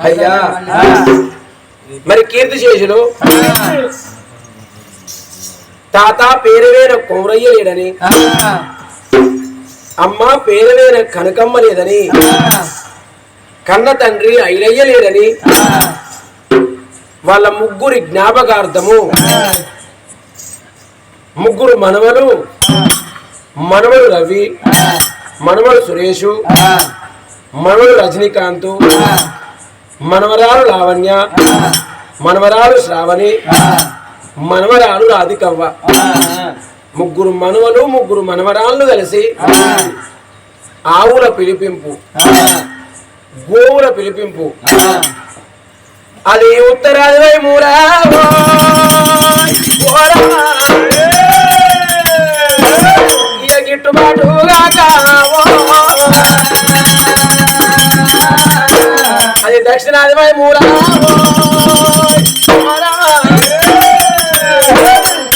అయ్యా. మరి కీర్తి శేషులు తాత పేరువేన కౌరయ్య లేడని. అమ్మ పేరువేన కనకమ్మ లేదని. కన్న తండ్రి ఐలయ్య లేడని. వాళ్ళ ముగ్గురి జ్ఞాపకార్థము. ముగ్గురు మనవలు. మనవడు రవి. మనవడు సురేషు. మనవడు రజనీకాంత్. మనవరాలు లావణ్య మనవరాలు శ్రావణి మనవరాలు రాధికవ్వ ముగ్గురు మనవలు ముగ్గురు మనవరాళ్ళు కలిసి ఆవుల పిలిపింపు గోవుల పిలిపింపు అది ఉత్తరాది వై మూలా ఇక గిట్టుబాటు అది దక్షిణాది మూల మూలా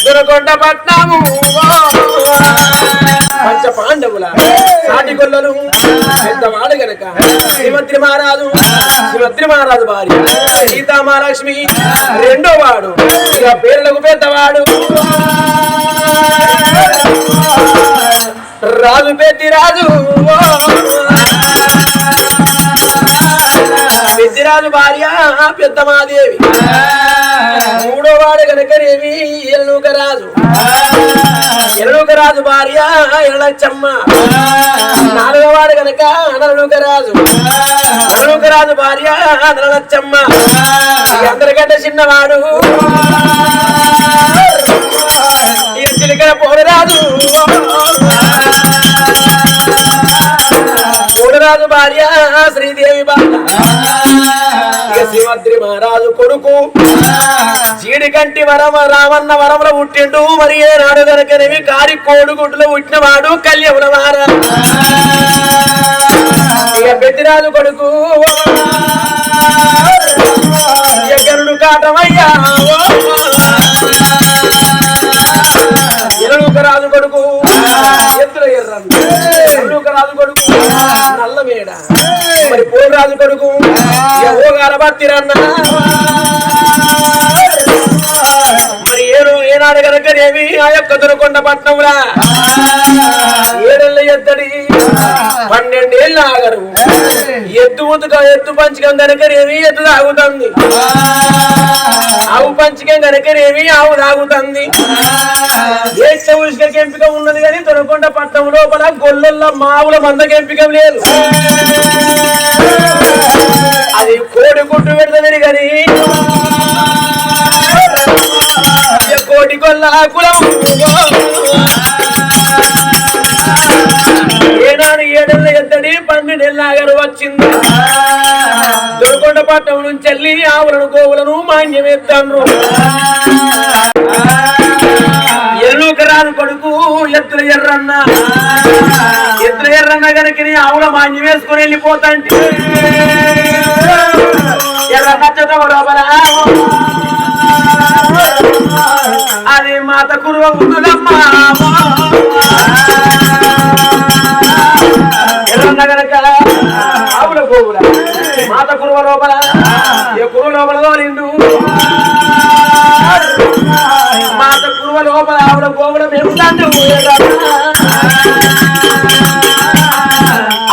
దురకొండ పట్నము పంచ పాండవుల సాటి గొల్లలు పెద్దవాడు గనక. శ్రీమతి మహారాజు శ్రీమతి మహారాజు భార్య. సీతా మహాలక్ష్మి రెండో వాడు. ఇక పేర్లకు పెద్దవాడు. రాజు పెట్టి రాజు పెద్దిరాజు భార్య పెద్దమాదేవి. మూడో వాడు గనకనేమి ఎల్లుకరాజు రాజు భార్య ఎల్లచ్చమ్మ నాలుగో వాడు గనక నలుకరాజు రాజు భార్య నలచ్చమ్మ అందరికంటే చిన్నవాడు. ఈ చిలికల పోరరాజు. మహారాజు భార్య శ్రీదేవి శ్రీమద్రి మహారాజు కొడుకు. జీడికంటి వరమ రావన్న వరముల పుట్టిండు. మరి ఏ ఏనాడు గనకనేవి కారి కోడుగుడ్లో పుట్టినవాడు కళ్యముల మహారాజు ఇక పెద్దిరాజు కొడుకు. ఎగరుడు కాటమయ్యా. ఎరుడుక రాజు కొడుకు. ఎత్తుల ఎర్రన్న రాజు కొడుకు. నల్ల మేడ మరి పోలు రాజు కొడుకు ఓగాల బత్తిరన్న మరి ఏడు ఏనాడు కనుకనేమి ఆ యొక్క దొరకొండ పట్నంలా? పన్నెండేళ్ళు ఆగరు ఎద్దు ఉతుక ఎద్దు పంచకం కనుకనేమి ఎద్దు తాగుతుంది. ఆవు పంచకం కనుకనేమి ఆవు తాగుతుంది. ఏ చౌషక ఎంపిక ఉన్నది కానీ తొనకొండ పట్టణం లోపల గొల్లల్లో మావుల మందకి ఎంపిక లేదు. అది కోడి గుడ్డు పెడుతుంది కానీ కోటి గొల్ల కులం వచ్చింది? దొరకొండ పట్టణం నుంచి వెళ్ళి ఆవులను గోవులను మాన్యమేస్తాను ఎత్తాను ఎల్లుక రాను కొడుకు ఎత్తుల ఎర్రన్న. ఎత్తుల ఎర్రన్న గనక ఆవుల మాన్యం వేసుకొని వెళ్ళిపోతాంటి. ఎర్రన్న చదవ అది మాత కురువ ఉందమ్మా ఎర్రన్న గనక మాత కురువ లోపల ఏ కురువ లోపల తోలిండు మాత కురువ లోపల ఆవిడ గోవుల మేపుతాండు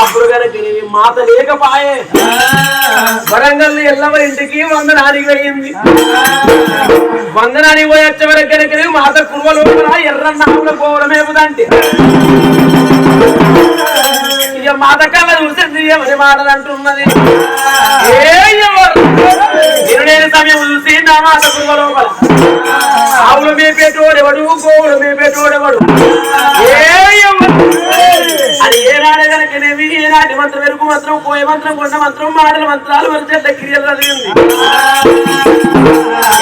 అప్పుడు కనుక మాత లేకపాయే. వరంగల్ ఎల్లవ ఇంటికి వందనానికి పోయింది. వందనానికి పోయి వచ్చే వరకు కనుక మాత కురువ లోపల ఎర్రన్న ఆవుల గోవుల మేపుదంటే ఇక మాత కళ్ళ ఎవరి మాటలు అంటున్నది? ఎవరు? నేను సమయం చూసి నా మాట లోపల ఆవులు మేపేటోడెవడు గోవులు మేపేటోడెవడు అది ఏ నాడే కనుకనేవి ఏ నాటి మంత్రం? వెరుకు మంత్రం పోయే మంత్రం కొండ మంత్రం మాటల మంత్రాలు వరిచేట క్రియలు జరిగింది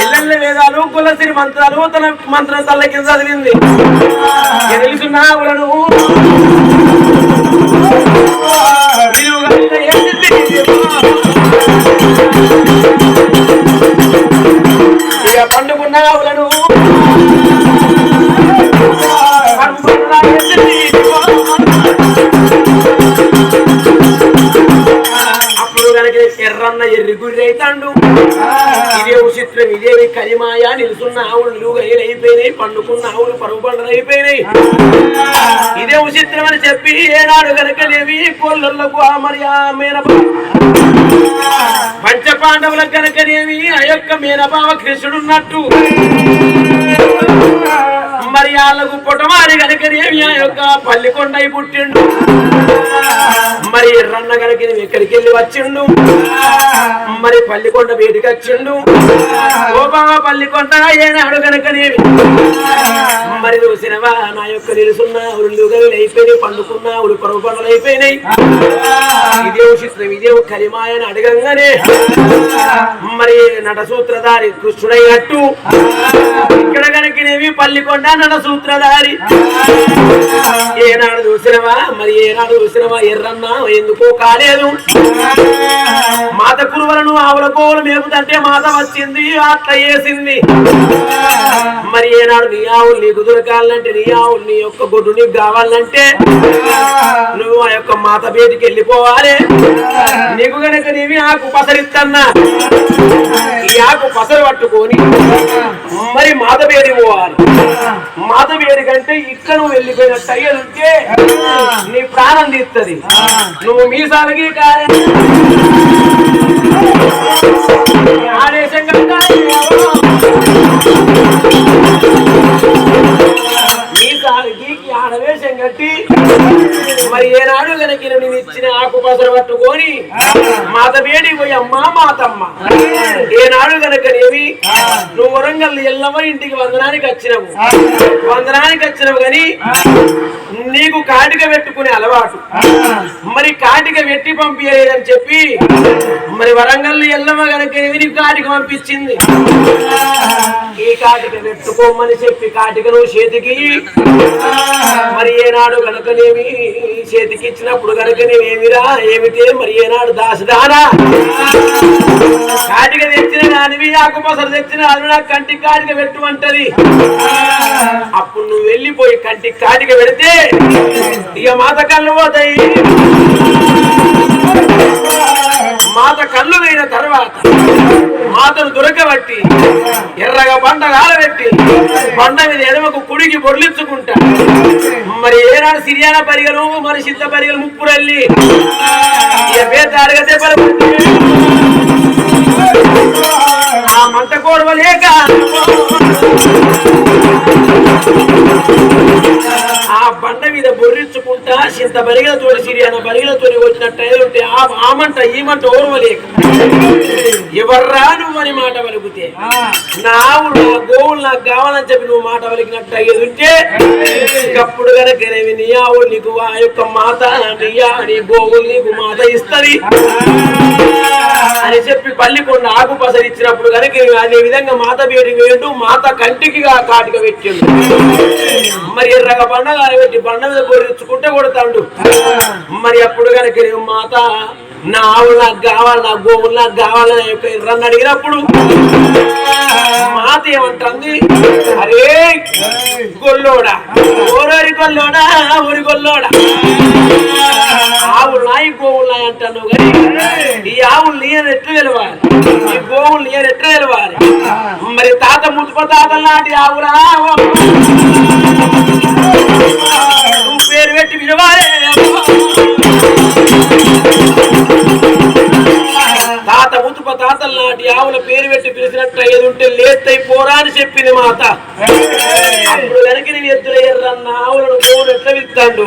ఎల్లెల్ల వేదాలు కులసిరి మంత్రాలు తన మంత్రం తల్ల కింద చదివింది. ఇక తెలుసున్న పండుకున్న ఎర్రన్న ఎర్రి గురైతాండు ఇదే ఉచిత్రం ఇదే కలిమాయ నిలుసున్న ఆవులు నిలువుగా అయిపోయినాయి పండుకున్న ఆవులు పరుగు పండుగ అయిపోయినాయి ఇదే ఉచిత్రం అని చెప్పి ఏనాడు కనుకనేవి కోళ్ళకు ఆ మరి పంచ పాండవుల కనుకనేవి ఆ యొక్క మేనబావ కృష్ణుడున్నట్టు. మరి వాళ్ళకు పుటమారి కనుకనేవి ఆ యొక్క పల్లికొండై పుట్టిండు. మరి ఎర్రన్న కనుక ఎక్కడికి వెళ్ళి వచ్చిండు? పల్లికొండ బయటికి వచ్చిండు ఓ పల్లికొండ ఏనాడు కనుకనేవి మరి చూసినవా నా యొక్క నిలుసున్న ఉరులుగలు అయిపోయినాయి పండుకున్న ఉడు పరుగు పండుగలు అయిపోయినాయి. ఇదే చిత్రం ఇదే కలిమాయని అడగంగానే మరి నట సూత్రధారి కృష్ణుడైనట్టు ఇక్కడ కనుకనేవి పల్లికొండ నట సూత్రధారి ఏనాడు చూసినవా మరి ఏనాడు చూసినవా ఎర్రన్న ఎందుకో కాలేదు. మాత కురువలను ఆవుల కోవలు మేపుతంటే మాత వచ్చింది అట్లా వేసింది మరి ఏనాడు నీ ఆవులు నీకు దొరకాలంటే నీ ఆవులు నీ యొక్క గుడ్డు నీకు కావాలంటే నువ్వు ఆ యొక్క మాత బేటికి వెళ్ళిపోవాలి. నీకు గనక నీవి ఆకు పసరిస్తన్నా ఈ ఆకు పసరు పట్టుకొని మరి మాత బేడి పోవాలి. మాత బేడి కంటే ఇక్కడ నువ్వు వెళ్ళిపోయినట్టు అయ్యేదంటే నీ ప్రాణం తీస్తుంది నువ్వు మీసాలకి కాలే పసరు పట్టుకొని మాత వేడి పోయి అమ్మా మాతమ్మ. ఏనాడు కనుక నేమి నువ్వు వరంగల్ ఎల్లమ్మ ఇంటికి వందనానికి వచ్చినవు. వందనానికి వచ్చినవు కానీ నీకు కాటిక పెట్టుకునే అలవాటు. మరి కాటిక పెట్టి పంపించలేదని చెప్పి మరి వరంగల్ ఎల్లమ్మ కనుక నీకు కాటిక పంపించింది? ఈ కాటిక పెట్టుకోమని చెప్పి కాటిక నువ్వు చేతికి మరి ఏనాడు కనుకనేమి చేతికి ఇచ్చినప్పుడు కనుకనేమిరా ఏమిటే మరి ఏనాడు దాసదానా? కాటిక తెచ్చిన దానివి ఆకుపసరు తెచ్చిన అది నాకు కంటికి కాటిక పెట్టు అంటది. అప్పుడు నువ్వు వెళ్ళిపోయి కంటికి కాటిక పెడితే ఇక మాత కళ్ళు పోతాయి. మాత కళ్ళు వేయిన తర్వాత మాతను దొరకబట్టి ఎర్రగా పంట కాలబెట్టి పంట మీద ఎడమకు కుడికి బొర్లించుకుంటా. మరి ఏనాడు సిరియాన పరిగలు మరి సిద్ధ పరిగలు ముప్పురల్లి. ఇక ఆ మంట కోడవలేక బండ మీద బొర్రించుకుంటా చింత బరిగలతో సిరియాన బరిగలతో వచ్చినట్టు ఉంటే ఆ ఆమంట ఈమంట ఓర్వలేక. ఎవర్రా అని మాట పలుకుతే. నా ఆవులు నా గోవులు నాకు కావాలని చెప్పి నువ్వు మాట పలికినట్టు అయ్యేది ఉంటే అప్పుడు కనుక నీ ఆవులు నీకు ఆ యొక్క మాత నీ ఆ- నీ గోవులు నీకు మాత ఇస్తది. అని చెప్పి పల్లికొండ ఆకు పసరి ఇచ్చినప్పుడు కనుక అదే విధంగా మాత పేరు వేడు మాత కంటికి కాటిక పెట్టిండు. మరి ఎర్రగా బండ పెట్టి బండ మీద గొర్రెచ్చుకుంటే కొడతాడు. మరి అప్పుడు కనుక మాత నా ఆవులు నాకు కావాలి నా గోవులు నాకు కావాలని యొక్క ఎర్రని అడిగినప్పుడు మాత ఏమంటుంది? అరే గొల్లోడా ఓరరి గొల్లోడా ఊరి గొల్లోడా? ఆవులు నాయి గోవులు నాయి అంటాను కానీ ఈ ఆవులు నీయని ఎట్లా తెలవాలి ఈ గోవులు నీయని ఎట్లా తెలవాలి మరి తాత ముత్తుప తాత నాటి ఆవురా నువ్వు పేరు పెట్టి వినవాలే తాత తాతల నాటి ఆవుల పేరు పెట్టి పిలిచినట్టు ఏది ఉంటే లేత్తై పోరా అని చెప్పింది మాత అప్పుడు వెనకని నీ ఆవులను గోవులు ఎట్లా విత్తాడు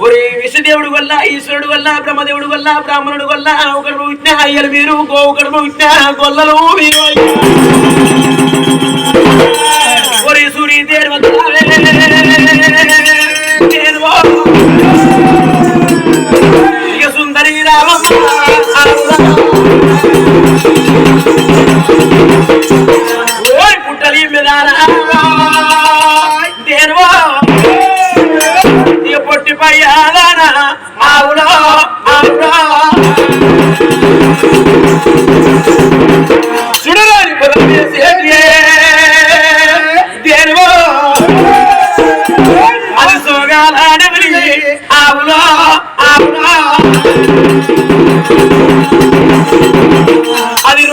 ఒరి విషదేవుడు వల్ల ఈశ్వరుడు వల్ల బ్రహ్మదేవుడు వల్ల బ్రాహ్మణుడు వల్ల ఒకడు విజ్ఞా అయ్యలు మీరు గోవుకడు విజ్ఞా గొల్లలు మీరు ఒరి సూరి దేని వల్ల సుందరి రామ Thank you.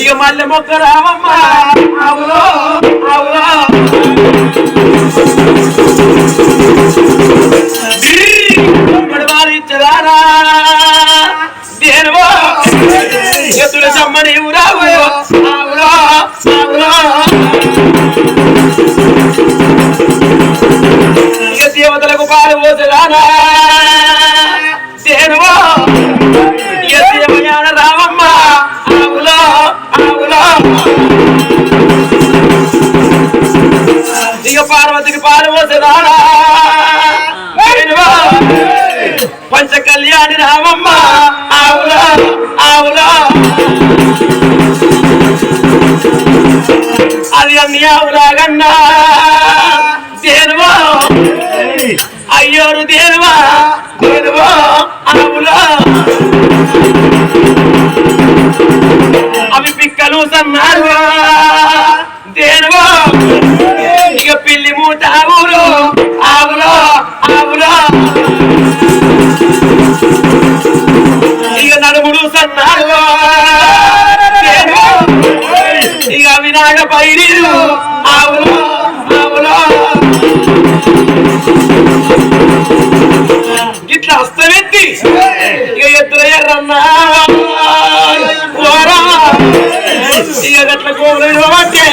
ఇక మల్లె మొక్క రావమ్మ కళ్యాణి రామమ్మ. ఆవులో ఆవులో అది అన్ని ఆవులాగన్నా దేనువో? అయ్యోరు దేనువా? దేనువో? ఆవులో అవి పిక్కలు సన్నారు ఇక వినాయక పైరి ఆవులో ఆవులో ఇట్లా అస్తమెత్తి ఇక ఎద్దుల ఎర్రన్నా ఓరా ఇక గట్ల కోవులు ఇవ్వబట్టే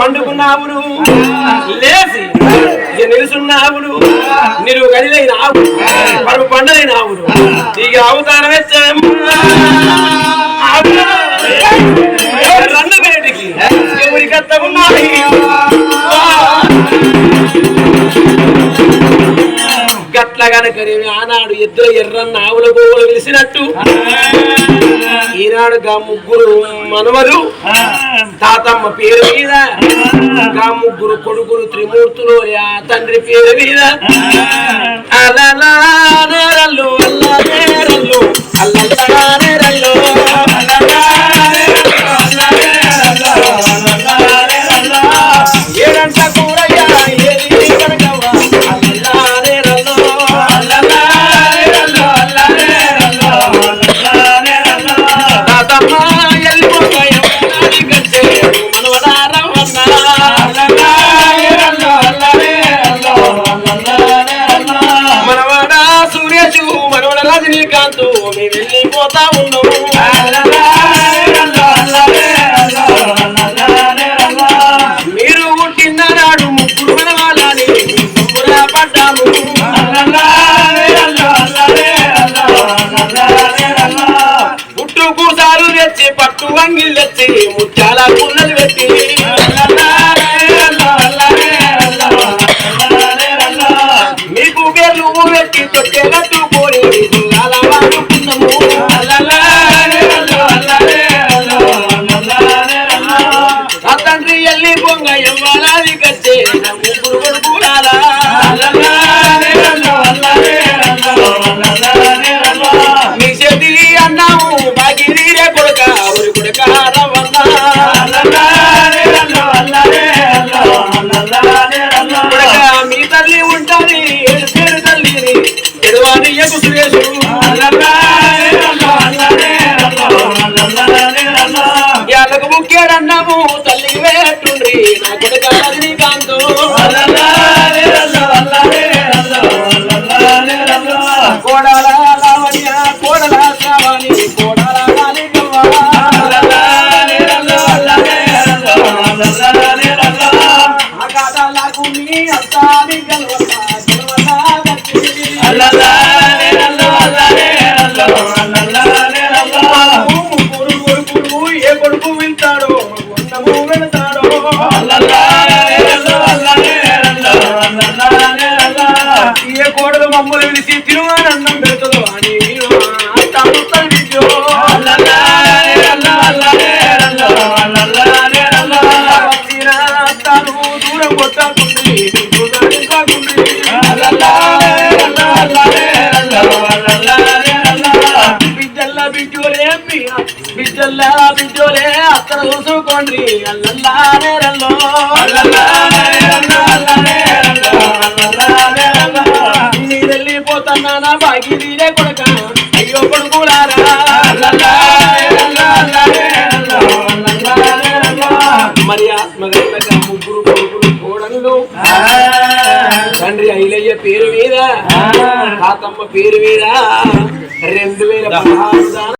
పండుకున్నావును. లేచి ఇక నిలుసున్నావును. నిలువు గదిలైన ఆవు పరుపు పండలైన ఆవును ఇక అవతారం రన్న గట్ల ఆనాడు ఇద్దరు ఎర్రన్న ఆవుల గోవులు వెలిసినట్టు. ఈనాడు గా ముగ్గురు మనవరు తాతమ్మ పేరు మీద గా ముగ్గురు కొడుకులు త్రిమూర్తులు ఆ తండ్రి పేరు మీద. అలలా నేరల్లు మనవడ రజనీకాంత్ మీ వెళ్ళిపోతా ఉన్నాము మీరు పుట్టిన నాడు ముగ్గురు మనవాళ్ళని పడ్డాము. పుట్టుకు సారు తెచ్చి పట్టు వంగిల్ తెచ్చి ముత్యాల మమ్మల్ని పిలిచి తిరువానందం పెడుతుందో అని విద్యో తాను దూరం కొట్టకుండి కాకుండి బిడ్డల్లా బిడ్డోలే బిడ్డల్లా బిడ్డోలే అక్కడ చూసుకోండి అల్లల్లా నేరల్లో నీరెళ్ళిపోతున్నా నా బాగి తీరే కొడక అయ్యో కొడుకులారా. మరి ఆత్మగంటగా ముగ్గురు కొడుకులు కోడళ్ళు. తండ్రి ఐలయ్య పేరు మీద తాతమ్మ పేరు మీద రెండు వేల పదహారు